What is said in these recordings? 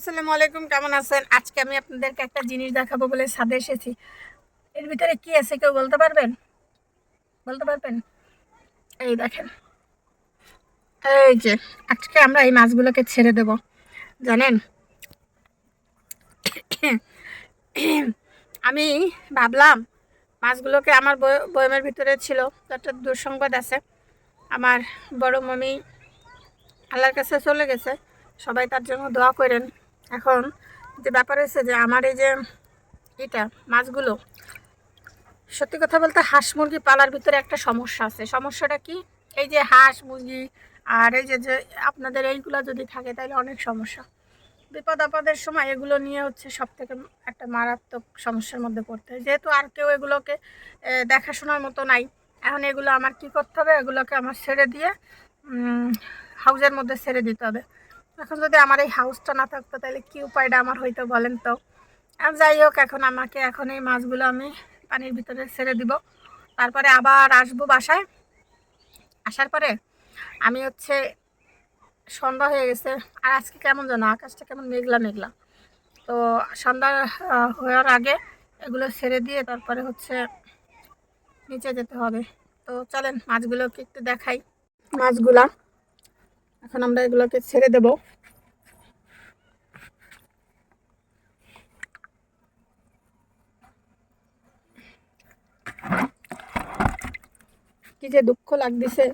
আসসালামু আলাইকুম, কেমন আছেন? আজকে আমি আপনাদেরকে একটা জিনিস দেখাবো বলে ছাদে এসেছি। এর ভিতরে কি আছে কেউ বলতে পারবেন? বলতে পারবেন? এই দেখেন। এই যে, আজকে আমরা এই মাছগুলোকে ছেড়ে দেব। জানেন? আমি ভাবলাম, মাছগুলোকে আমার বয়- বয়মের ভিতরে ছিল। একটা দুঃসংবাদ আছে। আমার বড় মমি আল্লাহর কাছে চলে গেছে। সবাই তার জন্য দোয়া করেন। এখন যে ব্যাপার হয়েছে যে আমার এই যে এটা মাছগুলো, সত্যি কথা বলতে হাঁস মুরগি পালার ভিতরে একটা সমস্যা আছে। সমস্যাটা কি? এই যে হাঁস মুরগি আর এই যে যে আপনাদের এইগুলো যদি থাকে তাহলে অনেক সমস্যা। বিপদ আপদের সময় এগুলো নিয়ে হচ্ছে সব থেকে একটা মারাত্মক সমস্যার মধ্যে পড়তে হয়। যেহেতু আর কেউ এগুলোকে দেখাশোনার মতো নাই। এখন এগুলো আমার কি করতে হবে? এগুলোকে আমার ছেড়ে দিয়ে হাউজের মধ্যে ছেড়ে দিতে হবে। এখন যদি আমার এই হাউসটা না থাকতো, তাহলে কি উপায়টা আমার হইতো বলেন তো? আর যাই হোক, এখন আমাকে এখন এই মাছগুলো আমি পানির ভিতরে ছেড়ে দিব। তারপরে আবার আসব বাসায়। আসার পরে আমি হচ্ছে সন্ধ্যা হয়ে গেছে। আর আজকে কেমন জানো আকাশটা কেমন মেঘলা মেঘলা। তো সন্ধ্যা হওয়ার আগে এগুলো ছেড়ে দিয়ে তারপরে হচ্ছে নিচে যেতে হবে। তো চলেন, মাছগুলোকে একটু দেখাই। মাছগুলা এখন আমরা এগুলোকে ছেড়ে দেব। কি যে দুঃখ লাগতেছে।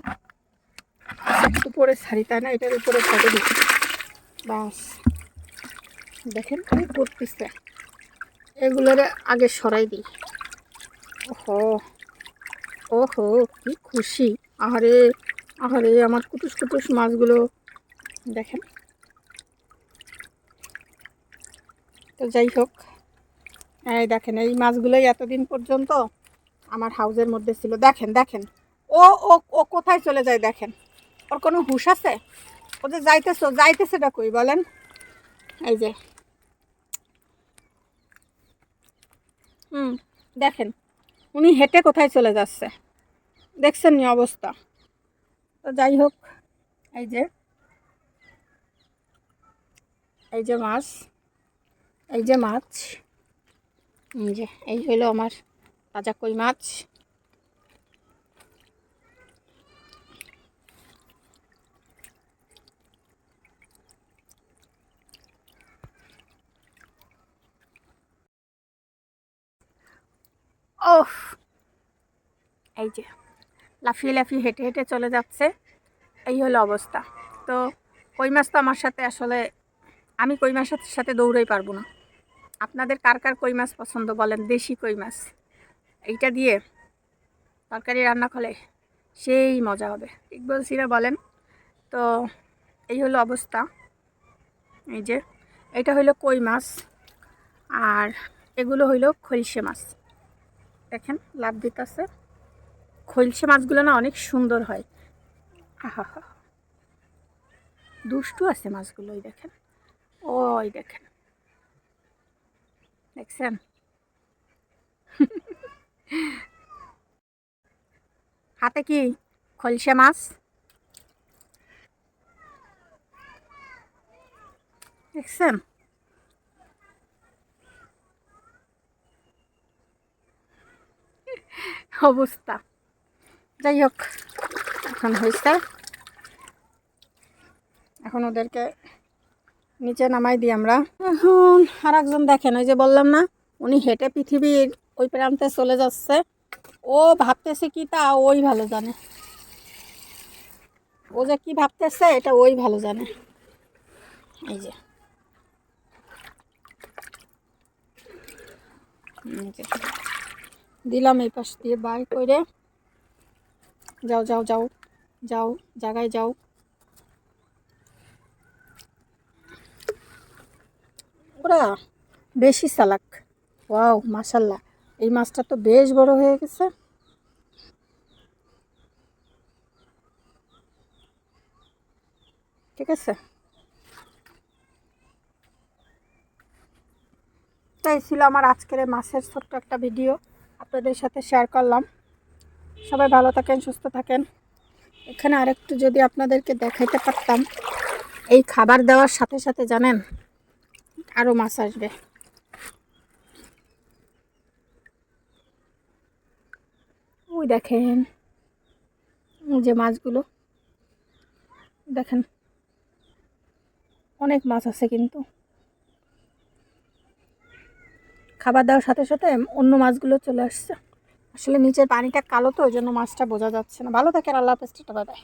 উপরে শাড়ি, তাই না? এটার উপরে ফটো দিচ্ছি। বাস। দেখেন কি করতেছে। এগুলোরে আগে সরাই দিই। ওহো ওহো, কি খুশি। আহারে, এই আমার কুটুস কুটুস মাছগুলো দেখেন। তো যাই হোক, এই দেখেন, এই মাছগুলোই এতদিন পর্যন্ত আমার হাউজের মধ্যে ছিল। দেখেন দেখেন, ও ও ও কোথায় চলে যায় দেখেন। ওর কোনো হুঁশ আছে? ও যে যাইতেছ যাইতেছেটা কই বলেন? এই যে। হুম, দেখেন, উনি হেঁটে কোথায় চলে যাচ্ছে? দেখছেন নি অবস্থা? তো যাই হোক, এই যে এই যে মাছ, এই যে মাছ, এই যে, এই হলো আমার তাজা কই মাছ। ওফ এই যে। লাফিয়ে লাফিয়ে হেঁটে হেঁটে চলে যাচ্ছে। এই হলো অবস্থা। তো কই মাছ তো আমার সাথে আসলে, আমি কই মাছের সাথে দৌড়াই পারব না। আপনাদের কার কার কই মাছ পছন্দ বলেন? দেশি কই মাছ। এইটা দিয়ে তরকারি রান্না করলে সেই মজা হবে। ঠিক বলছি না বলেন? তো এই হলো অবস্থা। এই যে, এটা হইল কই মাছ আর এগুলো হইল খলসে মাছ। দেখেন, লাভ দিতেছে। খলসে মাছগুলো না অনেক সুন্দর হয়। আহা দুষ্টু আছে মাছগুলো, ওই দেখেন। ওই দেখেন। দেখছেন? হাতে কি খলসে মাছ? দেখছেন? অবস্থা। যাই হোক এখন হয়েছে এখন ওদেরকে নিচে নামাই দিই আমরা। এখন আর একজন দেখেন, ওই যে বললাম না, উনি হেঁটে পৃথিবীর ওই প্রান্তে চলে যাচ্ছে। ও ভাবতেছে কি তা ওই ভালো জানে। ও যে কি ভাবতেছে, এটা ওই ভালো জানে। এই যে। দিলাম এই পাশ দিয়ে বাই করে। যাও যাও যাও যাও, জায়গায় যাও। ওরা বেশি চালাক। ওয়াও, মাশাল্লাহ। এই মাছটা তো বেশ বড় হয়ে গেছে। ঠিক আছে? তাই ছিল আমার আজকের মাছের ছোট্ট একটা ভিডিও। আপনাদের সাথে শেয়ার করলাম। সবাই ভালো থাকেন, সুস্থ থাকেন। এখানে আরেকটু যদি আপনাদেরকে দেখাইতে পারতাম, এই খাবার দেওয়ার সাথে সাথে জানেন আরও মাছ আসবে। ওই দেখেন যে মাছগুলো, দেখেন, অনেক মাছ আছে কিন্তু। খাবার দেওয়ার সাথে সাথে অন্য মাছগুলো চলে আসছে। আসলে নিচের পানিটা কালো তো, ওই জন্য মাছটা বোঝা যাচ্ছে না। ভালো থাকে আল্লাহ হাফেজ, টাটা বাই